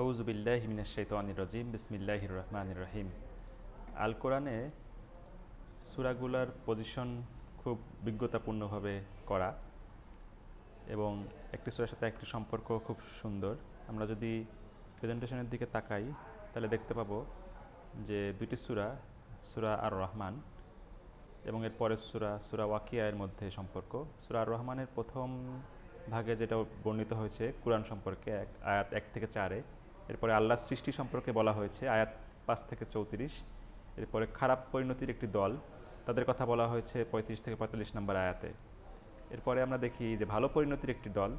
আউজুবিল্লাহ হিমিনাশাইতানির রাজিম, বিসমিল্লাহির রহমানির রহিম। আল কোরআনে সুরাগুলার পজিশন খুব বিজ্ঞতাপূর্ণভাবে করা এবং একটি সুরার সাথে একটি সম্পর্ক খুব সুন্দর। আমরা যদি প্রেজেন্টেশনের দিকে তাকাই, তাহলে দেখতে পাবো যে দুইটি সুরা সুরা আর রহমান এবং এর পরের সুরা সুরা ওয়াকিয়া এর মধ্যে সম্পর্ক। সুরা আর রহমানের প্রথম ভাগে যেটা বর্ণিত হয়েছে, কোরআন সম্পর্কে এক, আয়াত এক থেকে চারে। এরপরে আল্লাহ সৃষ্টি সম্পর্কে বলা হয়েছে, আয়াত পাঁচ থেকে চৌত্রিশ। এরপরে খারাপ পরিণতির একটি দল, তাদের কথা বলা হয়েছে পঁয়ত্রিশ থেকে পঁয়তাল্লিশ নম্বর আয়াতে। এরপরে আমরা দেখি যে ভালো পরিণতির একটি দল,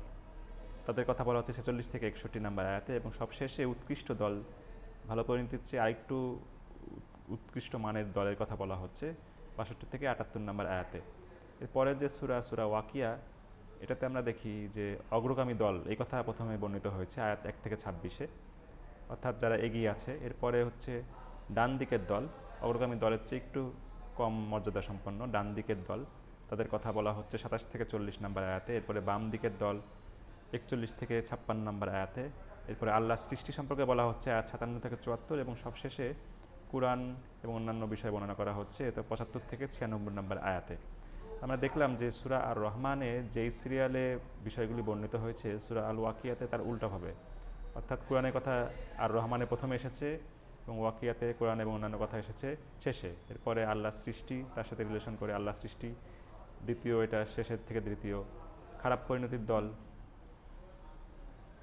তাদের কথা বলা হচ্ছে ছেচল্লিশ থেকে একষট্টি নম্বর আয়াতে এবং সবশেষে উৎকৃষ্ট দল, ভালো পরিণতির চেয়ে আরেকটু উৎকৃষ্ট মানের দলের কথা বলা হচ্ছে বাষট্টি থেকে আটাত্তর নম্বর আয়াতে। এরপরে যে সুরা সুরা ওয়াকিয়া, এটাতে আমরা দেখি যে অগ্রগামী দল, এই কথা প্রথমে বর্ণিত হয়েছে আয়াত এক থেকে ছাব্বিশে। অর্থাৎ যারা এগিয়ে আছে। এরপরে হচ্ছে ডান দিকের দল। অগ্রগামী দলের চেয়ে একটু কম মর্যাদা সম্পন্ন ডান দিকের দল। তাদের কথা বলা হচ্ছে সাতাশ থেকে চল্লিশ নম্বর আয়াতে। এরপরে বাম দিকের দল একচল্লিশ থেকে ছাপ্পান্ন নম্বর আয়াতে। এরপরে আল্লাহ সৃষ্টি সম্পর্কে বলা হচ্ছে আয়াত সাতান্ন থেকে চুয়াত্তর এবং সবশেষে কোরআন এবং অন্যান্য বিষয় বর্ণনা করা হচ্ছে। এতে পঁচাত্তর থেকে ছিয়ানব্বই নম্বর আয়াতে। আমরা দেখলাম যে সুরা আর রহমানে যেই সিরিয়ালে বিষয়গুলি বর্ণিত হয়েছে, সুরা আল ওয়াকিয়াতে তার উল্টাভাবে। অর্থাৎ কোরআনের কথা আর রহমানে প্রথমে এসেছে এবং ওয়াকিয়াতে কোরআন এবং অন্যান্য কথা এসেছে শেষে। এরপরে আল্লাহ সৃষ্টি, তার সাথে রিলেশন করে আল্লাহ সৃষ্টি। দ্বিতীয় এটা শেষের থেকে তৃতীয় খারাপ পরিণতির দল।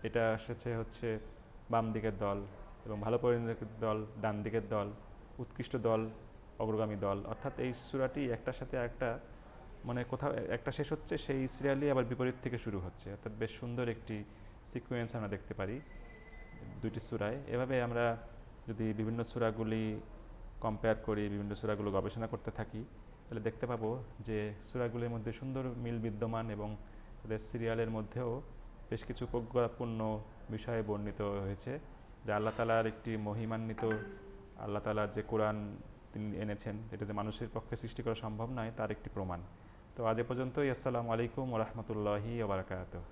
এটা এসেছে হচ্ছে বাম দিকের দল এবং ভালো পরিণতির দল, ডান দিকের দল, উৎকৃষ্ট দল, অগ্রগামী দল। অর্থাৎ এই সুরাটি একটার সাথে একটা মানে কোথাও, একটা শেষ হচ্ছে, সেই সিরিয়ালই আবার বিপরীত থেকে শুরু হচ্ছে। অর্থাৎ বেশ সুন্দর একটি সিকোয়েন্স আমরা দেখতে পারি, দুইটি সুরায়। এভাবে আমরা যদি বিভিন্ন সুরাগুলি কম্পেয়ার করি, বিভিন্ন সুরাগুলো গবেষণা করতে থাকি, তাহলে দেখতে পাবো যে সুরাগুলির মধ্যে সুন্দর মিল বিদ্যমান এবং তাদের সিরিয়ালের মধ্যেও বেশ কিছু প্রজ্ঞাপূর্ণ বিষয়ে বর্ণিত হয়েছে, যে আল্লাহ তালার একটি মহিমান্বিত, আল্লাহ তালার যে কোরআন তিনি এনেছেন, যেটা যে মানুষের পক্ষে সৃষ্টি করা সম্ভব নয়, তার একটি প্রমাণ। তো আজ এ পর্যন্তই, আসসালামু আলাইকুম রহমতুল্লাহি ওবরাকাতুহ